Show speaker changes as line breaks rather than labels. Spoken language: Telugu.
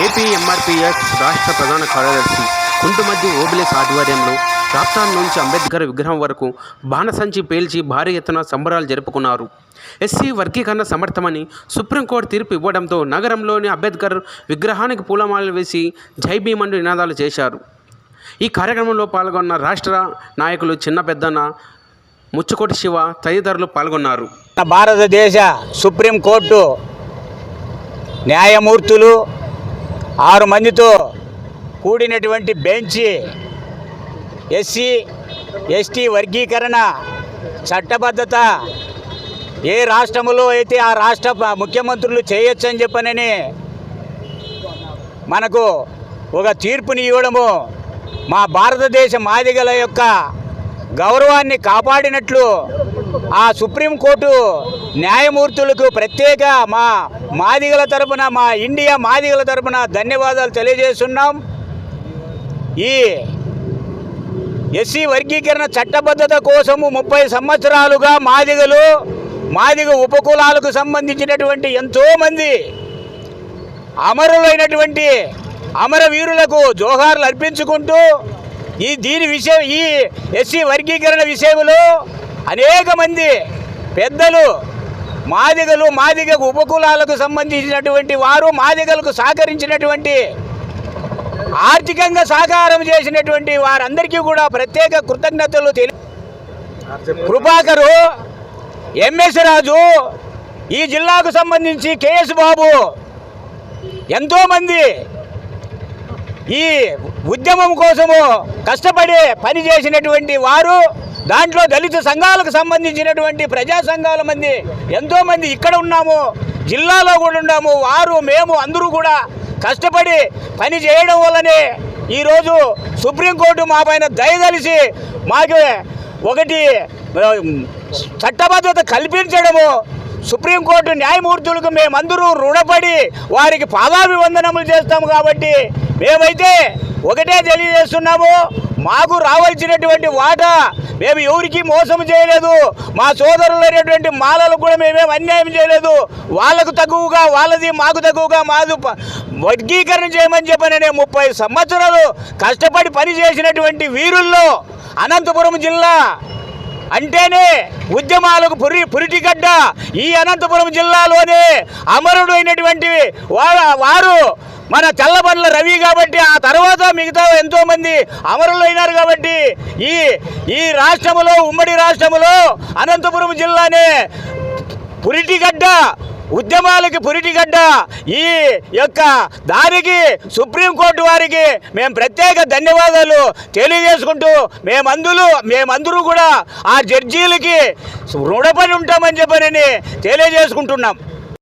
ఏపీఎంఆర్పీఎస్ రాష్ట్ర ప్రధాన కార్యదర్శి కుంటుమద్ది ఓబిలేస్ ఆధ్వర్యంలో రాప్తాన్ నుంచి అంబేద్కర్ విగ్రహం వరకు బాణసంచి పేల్చి భారీ ఎత్తున సంబరాలు జరుపుకున్నారు. ఎస్సీ వర్గీకరణ సమర్థమని సుప్రీంకోర్టు తీర్పు ఇవ్వడంతో నగరంలోని అంబేద్కర్ విగ్రహానికి పూలమాలలు వేసి జైభీమండు నినాదాలు చేశారు. ఈ కార్యక్రమంలో పాల్గొన్న రాష్ట్ర నాయకులు చిన్న పెద్దన్న ముచ్చుకోటి శివ తదితరులు పాల్గొన్నారు.
భారతదేశ సుప్రీంకోర్టు న్యాయమూర్తులు ఆరు మందితో కూడినటువంటి బెంచి ఎస్సీ ఎస్టీ వర్గీకరణ చట్టబద్ధత ఏ రాష్ట్రములో అయితే ఆ రాష్ట్ర ముఖ్యమంత్రులు చేయొచ్చని చెప్పనని మనకు ఒక తీర్పుని ఇవ్వడము మా భారతదేశ మాదిగల యొక్క గౌరవాన్ని కాపాడినట్లు ఆ సుప్రీంకోర్టు న్యాయమూర్తులకు ప్రత్యేక మా మాదిగల తరపున మా ఇండియా మాదిగల తరపున ధన్యవాదాలు తెలియజేస్తున్నాం. ఈ ఎస్సీ వర్గీకరణ చట్టబద్ధత కోసము ముప్పై సంవత్సరాలుగా మాదిగలు మాదిగ ఉపకులాలకు సంబంధించినటువంటి ఎంతోమంది అమరులైనటువంటి అమరవీరులకు జోహార్లు అర్పించుకుంటూ ఈ దీని విషయం ఈ ఎస్సీ వర్గీకరణ విషయంలో అనేక మంది పెద్దలు మాదిగలు మాదిగ ఉపకులాలకు సంబంధించినటువంటి వారు మాదిగలకు సహకరించినటువంటి ఆర్థికంగా సహకారం చేసినటువంటి వారందరికీ కూడా ప్రత్యేక కృతజ్ఞతలు తెలి కృపాకరు ఎంఎస్ రాజు ఈ జిల్లాకు సంబంధించి కేఎస్ బాబు ఎంతోమంది ఈ ఉద్యమం కోసము కష్టపడి పనిచేసినటువంటి వారు దాంట్లో దళిత సంఘాలకు సంబంధించినటువంటి ప్రజా సంఘాల మంది ఎంతోమంది ఇక్కడ ఉన్నాము జిల్లాలో కూడా ఉన్నాము వారు మేము అందరూ కూడా కష్టపడి పని చేయడం వల్లనే ఈరోజు సుప్రీంకోర్టు మా పైన దయదలిసి మాకు ఒకటి చట్టబద్ధత కల్పించడము. సుప్రీంకోర్టు న్యాయమూర్తులకు మేమందరూ రుణపడి వారికి పాదాభివందనములు చేస్తాము కాబట్టి మేమైతే ఒకటే తెలియజేస్తున్నాము. మాకు రావాల్సినటువంటి వాటా మేము ఎవరికి మోసం చేయలేదు. మా సోదరులు అయినటువంటి మాలలకు కూడా మేమేం అన్యాయం చేయలేదు. వాళ్ళకు తక్కువగా వాళ్ళది మాకు తక్కువగా మాది వర్గీకరణ చేయమని చెప్పననే ముప్పై సంవత్సరాలు కష్టపడి పని చేసినటువంటి వీరుల్లో అనంతపురం జిల్లా అంటేనే ఉద్యమాలకు పురి పురిటిగడ్డ ఈ అనంతపురం జిల్లాలోనే అమరుడు అయినటువంటి వారు మన చల్లబండ్ల రవి కాబట్టి ఆ తర్వాత మిగతా ఎంతో మంది అమరులు అయినారు కాబట్టి ఈ ఈ రాష్ట్రములో ఉమ్మడి రాష్ట్రములో అనంతపురం జిల్లానే పురిటిగడ్డ ఉద్యమాలకి పురిటిగడ్డ ఈ యొక్క దానికి సుప్రీంకోర్టు వారికి మేము ప్రత్యేక ధన్యవాదాలు తెలియజేసుకుంటూ మేమందులు మేమందరూ కూడా ఆ జడ్జీలకి రుణపడి ఉంటామని చెప్పని తెలియజేసుకుంటున్నాం.